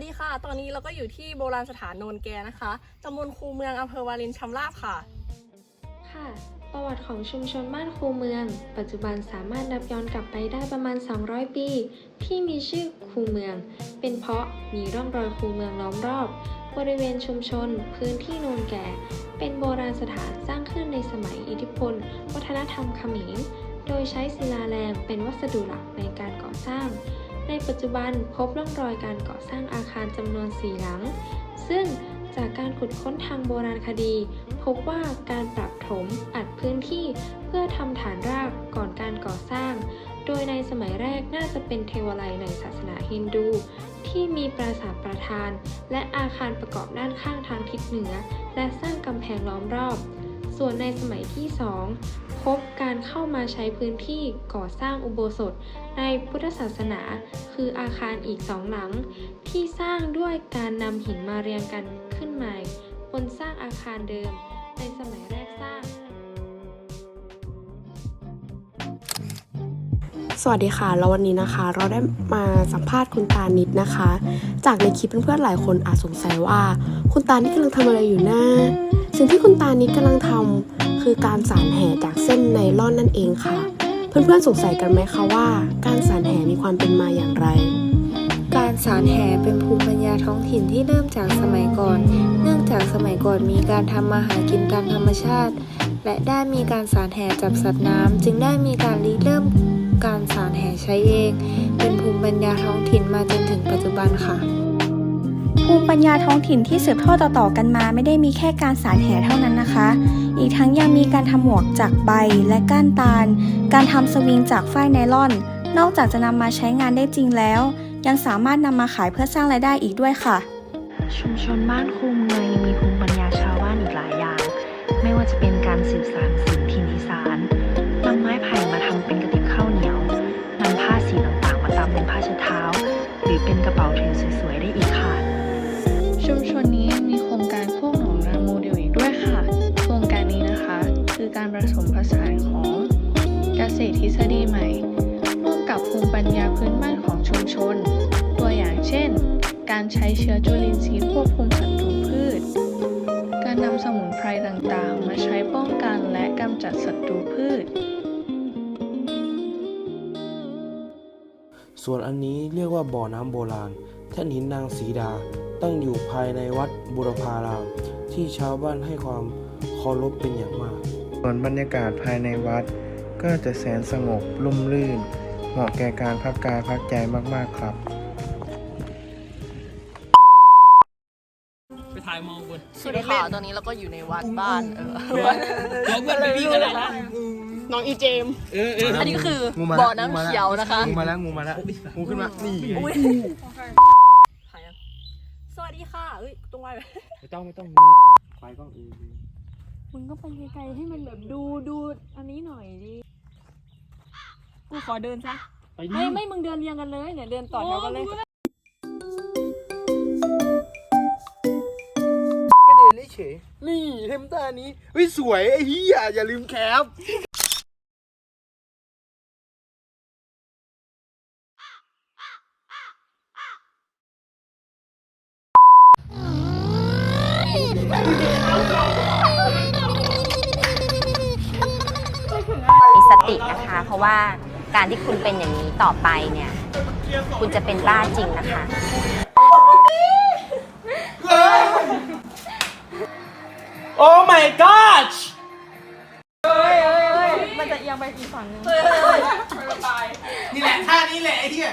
สดีค่ะ ตอนนี้เราก็อยู่ที่โบราณสถานโนนแกนะคะตำบลคูเมืองอำเภอวารินชำราบค่ะ ค่ะ ประวัติของชุมชนบ้านคูเมือง ปัจจุบันสามารถนับย้อนกลับไปได้ประมาณ 200 ปี ที่มีชื่อคูเมือง เป็นเพราะมีร่องรอยคูเมืองล้อมรอบ บริเวณชุมชน พื้นที่โนนแก่ เป็นโบราณสถานสร้างขึ้นในสมัยอิทธิพล วัฒนธรรมเขมร โดยใช้ศิลาแรงเป็นวัสดุหลักในการก่อสร้าง ในปัจจุบันพบร่องรอยการก่อสร้างอาคารจำนวนสี่หลัง ซึ่งจากการขุดค้นทางโบราณคดี พบว่าการปรับถมอัดพื้นที่เพื่อทำฐานรากก่อนการก่อสร้าง โดยในสมัยแรกน่าจะเป็นเทวาลัยในศาสนาฮินดู ที่มีปราสาทประธาน และอาคารประกอบด้านข้างทางทิศเหนือ และสร้างกำแพงล้อมรอบ ส่วนในสมัยที่ 2 พบการเข้ามาใช้พื้นที่ก่อสร้างอุโบสถในพุทธศาสนา คืออาคารอีกสองหลัง ที่สร้างด้วยการนำหินมาเรียงกันขึ้นใหม่บนสร้างอาคารเดิมในสมัยแรกสร้าง สวัสดีค่ะ แล้ววันนี้นะคะ เราได้มาสัมภาษณ์คุณตานิดนะคะ จากในคลิปเพื่อนๆหลายคนอาจสงสัยว่า คุณตานิดกำลังทำอะไรอยู่นะสิ่งที่คุณตานิดกำลังทำ คือการสานแห่จากเส้นไนล่อนนั่นเองค่ะ เพื่อนๆสงสัยกันไหมคะว่า การสานแห่มีความเป็นมาอย่างไร การสารแห่เป็นภูมิปัญญาท้องถิ่นที่เริ่มจากสมัยก่อน เนื่องจากสมัยก่อนมีการทำมาหากินตามธรรมชาติ และได้มีการสารแห่จับสัตว์น้ำจึงได้มีการริเริ่มการสารแห่ใช้เอง เป็นภูมิปัญญาท้องถิ่นมาจนถึงปัจจุบันค่ะ ภูมิปัญญาท้องถิ่นที่สืบทอดต่อๆกันมา ไม่ได้มีแค่การสารแห่เท่านั้นนะคะ อีกทั้งยังมีการทำหมวกจากใบและก้านตาล การทำสวิงจากฝ้ายไนล่อน นอกจากจะนำมาใช้งานได้จริงแล้ว ยังสามารถนำมาขายเพื่อสร้างรายได้อีกด้วยค่ะ ชุมชนบ้านคูเมืองยังมีภูมิปัญญาชาวบ้านอีกหลายอย่าง ไม่ว่าจะเป็นการสืบสาน ผสมผสานของเกษตรทฤษฎีใหม่ ร่วมกับภูมิปัญญาพื้นบ้านของชุมชน ตัวอย่างเช่น การใช้เชื้อจุลินทรีย์ควบคุมศัตรูพืช การนำสมุนไพรต่างๆ มาใช้ป้องกันและกำจัดศัตรูพืช ส่วนอันนี้เรียกว่าบ่อน้ำโบราณ แท่นหินนางสีดาตั้งอยู่ภายในวัดบุรพาราม ที่ชาวบ้านให้ความเคารพเป็นอย่างมาก ส่วนบรรยากาศภายในวัด ก็จะแสนสงบร่มรื่น เหมาะแก่การพักกายพักใจมาก ๆ ครับสวัสดีค่ะตอนนี้เราก็อยู่ในวัดบ้านเออน้องเพื่อนไปวิ่งอะไรนะน้องอีเจม เออเอออันนี้ก็คืองูมาบ่อแล้วน้ำเขียวนะคะ งูมาแล้วงูมาแล้วงูขึ้นมา นี่อุ้ยถ่ายยังสวัสดีค่ะเอ้ยตรงไว้ไม่ต้องไม่ต้องควายกล้องอื่น มึงก็ไปไกลๆให้มันแบบดูดูอันนี้หน่อยดิกูขอเดินซะไปดิไม่ไม่มึงเดินเรียงกันเลยเนี่ยเดินต่อแถวกันเลยก็เดินเฉยๆนี่เทมตานี้เฮ้ยสวยไอ้เหี้ยอย่าลืมแคป สตินะคะ เพราะว่าการที่คุณเป็นอย่างนี้ต่อไปเนี่ย คุณจะเป็นบ้าจริงนะคะ โอ้ my god มันจะเอียงไปอีกฝั่งนึง นี่แหละท่านี้แหละไอ้เหี้ย